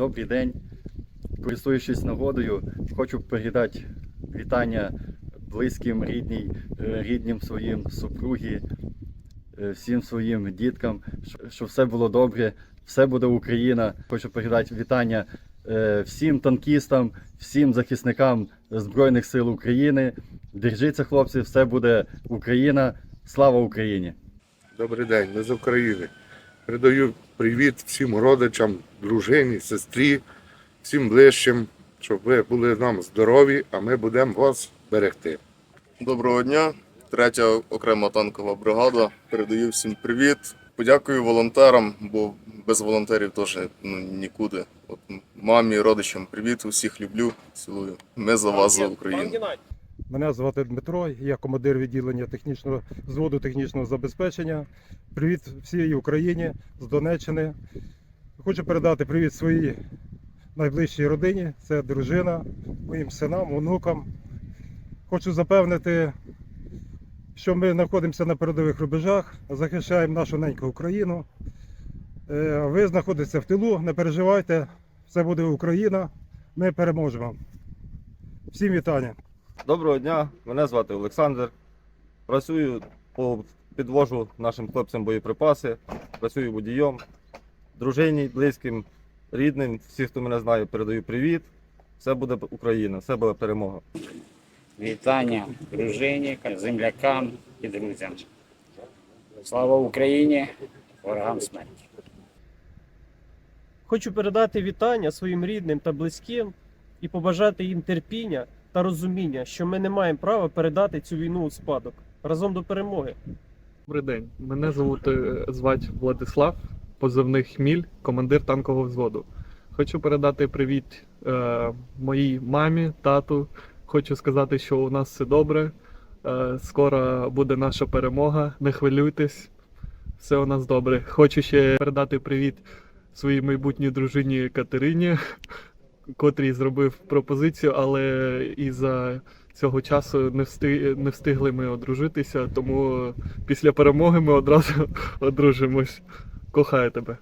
Добрий день. Користуючись нагодою, хочу передати вітання близьким, рідній, е, ріднім своїм супругі, е, всім своїм діткам, щоб все було добре, все буде Україна. Хочу передати вітання е, всім танкістам, всім захисникам Збройних сил України. Держіться, хлопці, все буде Україна. Слава Україні! Добрий день, ми з України. Передаю привіт всім родичам, дружині, сестрі, всім ближчим, щоб ви були нам здорові, а ми будемо вас берегти. Доброго дня, третя окрема танкова бригада. Передаю всім привіт. Подякую волонтерам, бо без волонтерів теж ну, нікуди. От мамі, родичам привіт, усіх люблю, цілую. Ми за вас, за Україну. Мене звати Дмитро, я командир відділення технічного взводу технічного забезпечення. Привіт всій Україні з Донеччини. Хочу передати привіт своїй найближчій родині. Це дружина, моїм синам, онукам. Хочу запевнити, що ми знаходимося на передових рубежах, захищаємо нашу неньку Україну. Е, Ви знаходитеся в тилу, не переживайте, все буде Україна. Ми переможемо. Всім вітання! Доброго дня, мене звати Олександр. Працюю по підвожу нашим хлопцям боєприпаси, працюю водієм, дружині, близьким, рідним, всі, хто мене знає, передаю привіт. Все буде Україна, все буде перемога. Вітання дружині, землякам і друзям. Слава Україні! Ворогам смерті! Хочу передати вітання своїм рідним та близьким і побажати їм терпіння та розуміння, що ми не маємо права передати цю війну у спадок разом до перемоги. Добрий день. Мене звуть е, звати Владислав, позивний Хміль, командир танкового взводу. Хочу передати привіт е, моїй мамі, тату. Хочу сказати, що у нас все добре. Е, скоро буде наша перемога. Не хвилюйтесь, все у нас добре. Хочу ще передати привіт своїй майбутній дружині Катерині, котрій зробив пропозицію, але із-за цього часу не, встиг, не встигли ми одружитися, тому після перемоги ми одразу одружимось. Кохаю тебе.